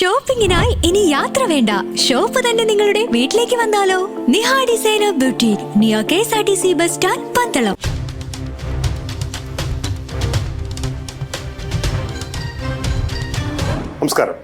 ഷോപ്പിംഗിനായി ഇനി യാത്ര വേണ്ട. ഷോപ്പ് തന്നെ നിങ്ങളുടെ വീട്ടിലേക്ക് വന്നാലോ? Niha designer beauty near K S R T C bus stand Pandalam. നമസ്കാരം.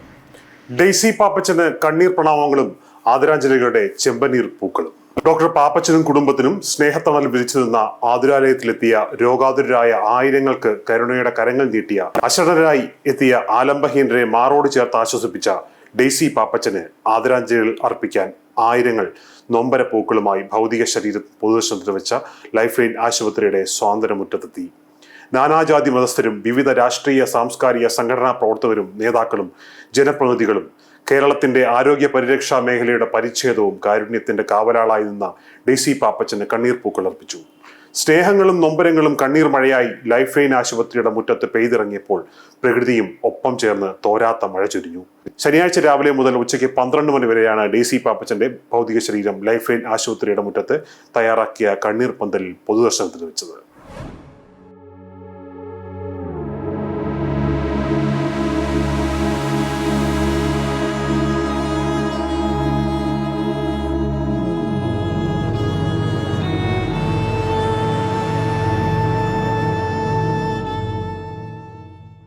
ഡെയ്സി പാപ്പച്ചന് കണ്ണീർ പ്രണാമങ്ങളും ആദരാഞ്ജലികളുടെ ചെമ്പനീർ പൂക്കളും. ഡോക്ടർ പാപ്പച്ചനും കുടുംബത്തിനും സ്നേഹത്തണൽ വിധിച്ചു നിന്ന ആതുരാലയത്തിലെത്തിയ രോഗാതുരായ ആയിരങ്ങൾക്ക് കരുണയുടെ കരങ്ങൾ നീട്ടിയ അശരണരായി എത്തിയ ആലംബഹീനരെ മാറോട് ചേർത്ത് ആശ്വസിപ്പിച്ച ഡെയ്സി പാപ്പച്ചന് ആദരാഞ്ജലികൾ അർപ്പിക്കാൻ ആയിരങ്ങൾ നൊമ്പര പൂക്കളുമായി ഭൗതിക ശരീരം പൊതുദർശനത്തിന് വെച്ച ലൈഫ് ലൈൻ ആശുപത്രിയുടെ സ്വാതന്ത്ര്യമുറ്റത്തെത്തി നാനാജാതി മതസ്ഥരും വിവിധ രാഷ്ട്രീയ സാംസ്കാരിക സംഘടനാ പ്രവർത്തകരും നേതാക്കളും ജനപ്രതിനിധികളും കേരളത്തിന്റെ ആരോഗ്യ പരിരക്ഷാ മേഖലയുടെ പരിച്ഛേദവും കാരുണ്യത്തിന്റെ കാവലാളായി നിന്ന ഡി സി പാപ്പച്ചന് കണ്ണീർ പൂക്കളർപ്പിച്ചു സ്നേഹങ്ങളും നൊമ്പരങ്ങളും കണ്ണീർ മഴയായി ലൈഫ് ലൈൻ ആശുപത്രിയുടെ മുറ്റത്ത് പെയ്തിറങ്ങിയപ്പോൾ പ്രകൃതിയും ഒപ്പം ചേർന്ന് തോരാത്ത മഴ ചൊരിഞ്ഞു. ശനിയാഴ്ച രാവിലെ മുതൽ ഉച്ചയ്ക്ക് പന്ത്രണ്ട് മണി വരെയാണ് ഡി സി പാപ്പച്ചന്റെ ഭൗതിക ശരീരം ലൈഫ് ലൈൻ ആശുപത്രിയുടെ മുറ്റത്ത് തയ്യാറാക്കിയ കണ്ണീർ പന്തലിൽ പൊതുദർശനത്തിന് വെച്ചത്.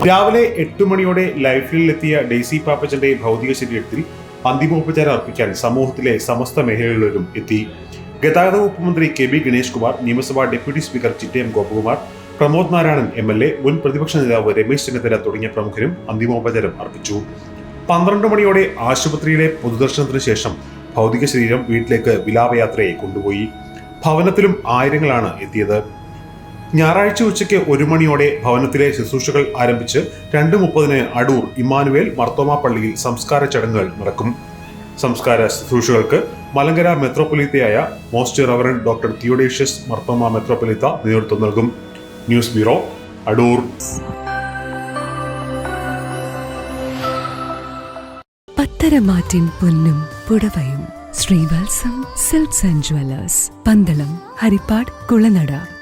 രാവിലെ എട്ട് മണിയോടെ ലൈഫിലെത്തിയ ഡെയ്സി പാപ്പച്ചന്റെ ഭൗതിക ശരീരത്തിൽ അന്തിമോപചാരം അർപ്പിക്കാൻ സമൂഹത്തിലെ സമസ്ത മേഖലകളിലും എത്തി. ഗതാഗത വകുപ്പ് മന്ത്രി കെ ബി ഗണേഷ് കുമാർ നിയമസഭാ deputy speaker Chittayam Gopakumar Pramod Narayanan M L A മുൻ പ്രതിപക്ഷ നേതാവ് രമേശ് ചെന്നിത്തല തുടങ്ങിയ പ്രമുഖരും അന്തിമോപചാരം അർപ്പിച്ചു. പന്ത്രണ്ട് മണിയോടെ ആശുപത്രിയിലെ പൊതുദർശനത്തിന് ശേഷം ഭൗതിക ശരീരം വീട്ടിലേക്ക് വിലാപയാത്രയെ കൊണ്ടുപോയി. ഭവനത്തിലും ആയിരങ്ങളാണ് എത്തിയത്. ഞായറാഴ്ച ഉച്ചയ്ക്ക് ഒരു മണിയോടെ ഭവനത്തിലെ ശുശ്രൂഷകൾ ആരംഭിച്ച് രണ്ട് മുപ്പതിന് അടൂർ ഇമ്മാനുവേൽ മർത്തോമ പള്ളിയിൽ സംസ്കാര ചടങ്ങുകൾ നടക്കും. സംസ്കാര ശുശ്രൂഷകൾക്ക് Malankara മെത്രോപൊലീത്തയായ most reverend doctor Theodosius Marthoma മെത്രോപൊലീത്ത നേതൃത്വം നൽകും. News bureau Adoor. പത്തരമാറ്റിൻ പൊന്നും പുടവയും Sreevalsam silks and jewellers Pandalam Haripad Kulanada.